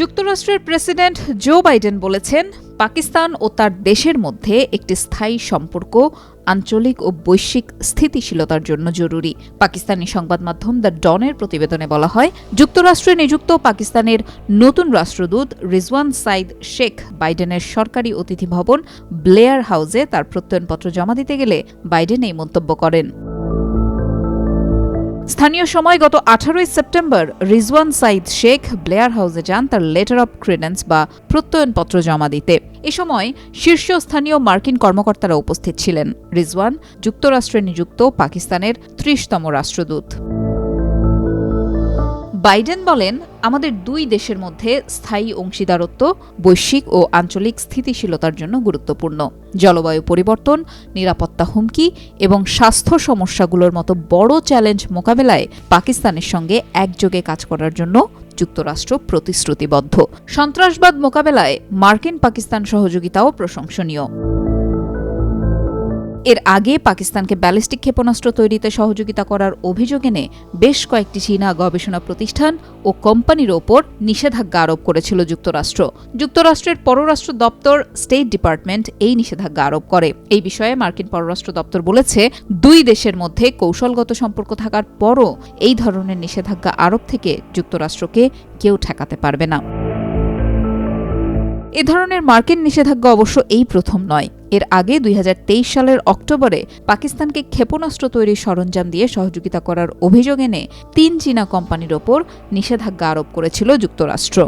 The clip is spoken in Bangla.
যুক্তরাষ্ট্রের প্রেসিডেন্ট জো বাইডেন বলেছেন, পাকিস্তান ও তার দেশের মধ্যে একটি স্থায়ী সম্পর্ক, আঞ্চলিক ও বৈশ্বিক স্থিতিশীলতার জন্য জরুরি। পাকিস্তানি সংবাদ মাধ্যম দ্য ডনের প্রতিবেদনে বলা হয়, যুক্তরাষ্ট্রে নিযুক্ত পাকিস্তানের নতুন রাষ্ট্রদূত রিজওয়ান সাইদ শেখ বাইডেনের সরকারি অতিথি ভবন ব্লেয়ার হাউসে তার প্রত্যয়নপত্র জমা দিতে গেলে বাইডেন এই মন্তব্য করেন। স্থানীয় সময় গত আঠারোই সেপ্টেম্বর রিজওয়ান সাইদ শেখ ব্লেয়ার হাউসে যান তার লেটার অব ক্রেডেন্স বা প্রত্যয়নপত্র জমা দিতে। এ সময় শীর্ষস্থানীয় মার্কিন কর্মকর্তারা উপস্থিত ছিলেন। রিজওয়ান যুক্তরাষ্ট্রে নিযুক্ত, পাকিস্তানের ত্রিশতম রাষ্ট্রদূত। বাইডেন বলেন, আমাদের দুই দেশের মধ্যে স্থায়ী অংশীদারত্ব, বৈশ্বিক ও আঞ্চলিক স্থিতিশীলতার জন্য গুরুত্বপূর্ণ। জলবায়ু পরিবর্তন, নিরাপত্তা হুমকি এবং স্বাস্থ্য সমস্যাগুলোর মতো বড় চ্যালেঞ্জ মোকাবেলায় পাকিস্তানের সঙ্গে একযোগে কাজ করার জন্য যুক্তরাষ্ট্র প্রতিশ্রুতিবদ্ধ। সন্ত্রাসবাদ মোকাবেলায় মার্কিন পাকিস্তান সহযোগিতাও প্রশংসনীয়। এর আগে পাকিস্তানকে ব্যালিস্টিক ক্ষেপণাস্ত্র তৈরিতে সহযোগিতা করার অভিযোগ এনে বেশ কয়েকটি চীনা গবেষণা প্রতিষ্ঠান ও কোম্পানির ওপর নিষেধাজ্ঞা আরোপ করেছিল যুক্তরাষ্ট্র। যুক্তরাষ্ট্রের পররাষ্ট্র দপ্তর স্টেট ডিপার্টমেন্ট এই নিষেধাজ্ঞা আরোপ করে। এই বিষয়ে মার্কিন পররাষ্ট্র দপ্তর বলেছে, দুই দেশের মধ্যে কৌশলগত সম্পর্ক থাকার পরও এই ধরনের নিষেধাজ্ঞা আরোপ থেকে যুক্তরাষ্ট্রকে কেউ ঠেকাতে পারবে না। এ ধরনের মার্কিন নিষেধাজ্ঞা অবশ্য এই প্রথম নয়। এর আগে দুই হাজার তেইশ সালের অক্টোবরে পাকিস্তানকে ক্ষেপণাস্ত্র তৈরির সরঞ্জাম দিয়ে সহযোগিতা করার অভিযোগ এনে তিন চীনা কোম্পানির ওপর নিষেধাজ্ঞা আরোপ করেছিল যুক্তরাষ্ট্র।